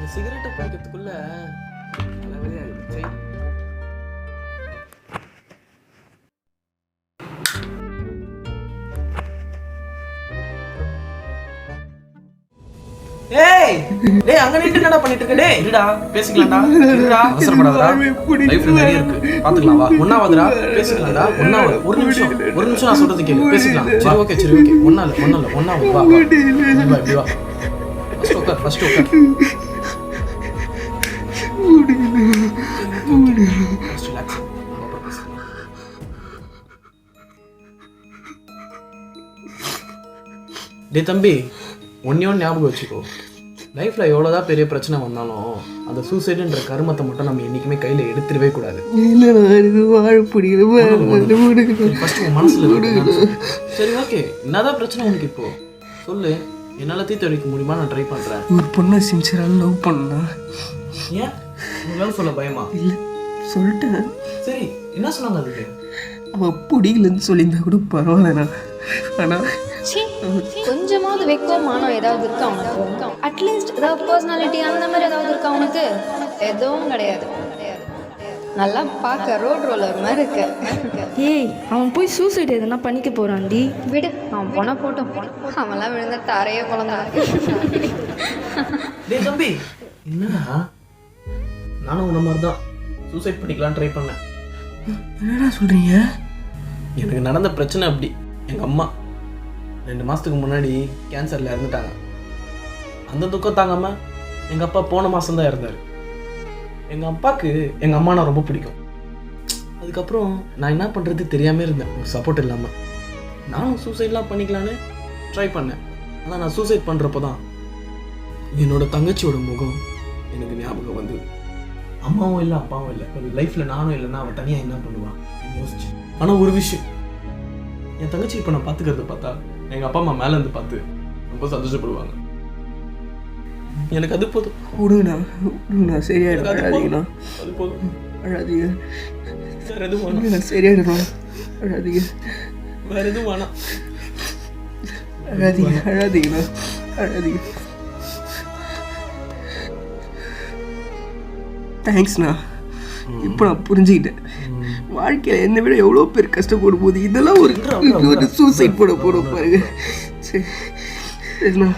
இந்த சிகரெட்டை பிடிக்கிறதுக்குள்ள தலைவலியாக ஏய் அங்க நின்னு என்னடா பண்ணிட்டு இருக்க டேய் இருடா பேசிக்கலாம்டா இருடா. இருக்கு. பாத்துக்கலாம் வா. ஒண்ணா வாடா பேசிக்கலாம்டா. ஒண்ணா வா ஒரு நிமிஷம் ஒரு நிமிஷம் சொல்றது கேளு. பேசிக்கலாம். சரி ஓகே சரி ஓகே ஒண்ணா இல்ல டேய் தம்பி ஒன்னே ஒன்று ஞாபகம் வச்சுக்கோ. லைஃப்ல எவ்வளோதான் பெரிய பிரச்சனை வந்தாலும் அந்த சூசைடுன்ற கருமத்தை மட்டும் நம்ம என்னைக்குமே கையில எடுத்துடவே கூடாது. மனசுல. சரி ஓகே என்னதான் பிரச்சனை உனக்கு இப்போ? சொல்லு. என்னால தீர்த்து அடிக்க முடியுமா நான் ட்ரை பண்றேன். ஒரு பொண்ணை சின்சியராக லவ் பண்ணா ஏன்? உங்களால சொல்ல பயமா? இல்லை சொல்லிட்டேன். சரி என்ன சொன்னாங்க அதுக்கு? அவள் பிடிக்கலன்னு சொல்லியிருந்தா கூட பரவாயில்லண்ணா ஆனால் சீ, கொஞ்சமாவது வெக்கம் மானம் ஏதாவது இருக்கா உனக்கு? அட்லீஸ்ட் ஏதாவது பர்சனாலிட்டி அந்த மாதிரி ஏதாவது இருக்கா உனக்கு? எதுவும் கிடையாது. நல்லா பார்க்க ரோட் ரோலர் மாதிரி இருக்க. ஏய் அவன் போய் சூசைட் எதுனா பண்ணிக்க போறான்டி. விடு அவன் போன போட்டோம். அவன்லாம் விழுந்த தரையே குழந்தான் டேய் தம்பி என்னடா? நானும் உன்ன மாதிரி தான் சூசைட் பண்ணிக்கலாம் ட்ரை பண்ணேன். என்னடா சொல்கிறீங்க எனக்கு நடந்த பிரச்சனை அப்படி. எங்கள் அம்மா ரெண்டு மாதத்துக்கு முன்னாடி கேன்சரில் இறந்துட்டாங்க. அந்த துக்கம் தாங்காமல் எங்கள் அப்பா போன மாதம் தான் இறந்தார். எங்கள் அப்பாவுக்கு எங்கள் அம்மானா ரொம்ப பிடிக்கும். அதுக்கப்புறம் நான் என்ன பண்ணுறது தெரியாமல் இருந்தேன். ஒரு சப்போர்ட் இல்லாமல் நானும் சூசைட்லாம் பண்ணிக்கலான்னு ட்ரை பண்ணேன். ஆனால் நான் சூசைட் பண்ணுறப்போ தான் என்னோட தங்கச்சியோட முகம் எனக்கு ஞாபகம் வந்தது. அம்மாவும் இல்லை அப்பாவும் இல்லை. லைஃப்பில் நானும் இல்லைன்னா அவள் தனியாக என்ன பண்ணுவான்? யோசிச்சு. ஆனால் ஒரு விஷயம். என் தங்கச்சி இப்போ நான் பார்த்துக்கிறத பார்த்தா எங்கள் அப்பா அம்மா மேலே இருந்து பார்த்து ரொம்ப சந்தோஷப்படுவாங்க. எனக்கு அது போதும். விடுங்கண்ணா விடுங்கண்ணா சரியாயிடும். அழாதீங்கண்ணா அது போதும். அழாதீங்க. வேற எதுவும் வேணாம். சரியாயிடும். அழாதீங்க. வேற எதுவும் வேணாம். அழாதீங்க. அழாதீங்கண்ணா அழாதீங்க. தேங்க்ஸ்ண்ணா இப்போ நான் புரிஞ்சுக்கிட்டேன். வாழ்க்கையில் என்னை விட எவ்வளோ பேர் கஷ்டப்படும் போது இதெல்லாம் ஒரு ஒரு சூசைட் போட போகிறோம் பாருங்க. சரி சரிண்ணா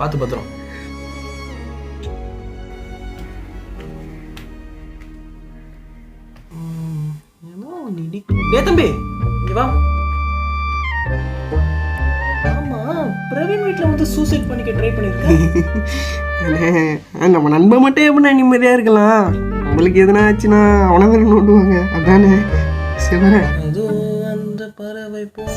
பார்த்து பத்திரம். டே தம்பி இங்க வா. பிரவீன் வீட்ல வந்து சூசைட் பண்ணிக்க ட்ரை ஆ, நம்ம நண்பன் மட்டும் எப்படின்னா நிம்மதியாக இருக்கலாம்? நம்மளுக்கு எதுனா ஆச்சுன்னா அவனை தானே நோண்டுவாங்க. அதானே? சிவரன் அது அந்த பறவை போல.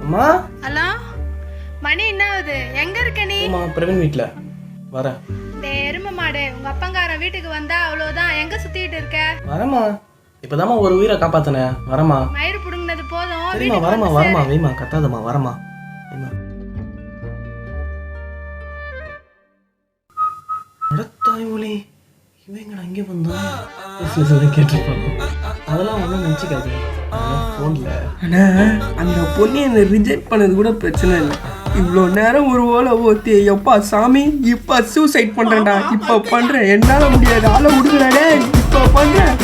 அம்மா? ஹலோ? மணி என்ன ஆகுது? எங்க இருக்க நீ? அம்மா பிரவீன் வீட்ல. வரேன். டேய் எருமை மாடு. உங்க அப்பங்காரன் வீட்டுக்கு வந்தா அவ்வளவுதான். எங்க சுத்திட்டு இருக்க? வரேம்மா. இப்பதாம்மா ஒரு உயிரை காப்பாத்தினேன். வரேம்மா. மயிறு போதும் சரிம்மா வரேம்மா சேரு. வைம்மா கத்தாதம்மா வரேம்மா. வைம்மா. அடத்தாய் ஒளி இவங்கடா அங்கே வந்தா? கேட்டிருப்பாங்க. அதெல்லாம் ஒன்றும் நினச்சிக்காது ஃபோனில் ஆனால் அந்த பொண்ணு என்னை ரிஜெக்ட் பண்ணது கூட பிரச்சனை இல்லை. இவ்வளோ நேரம் ஒரு ஓலை ஓத்தி எப்பா சாமி இப்போ சூசைட் பண்ணுறேன்டா இப்போ பண்ணுறேன் என்னால் முடியாது. ஆளை விடுங்கடா டேய். இப்போ பண்ணுறேன்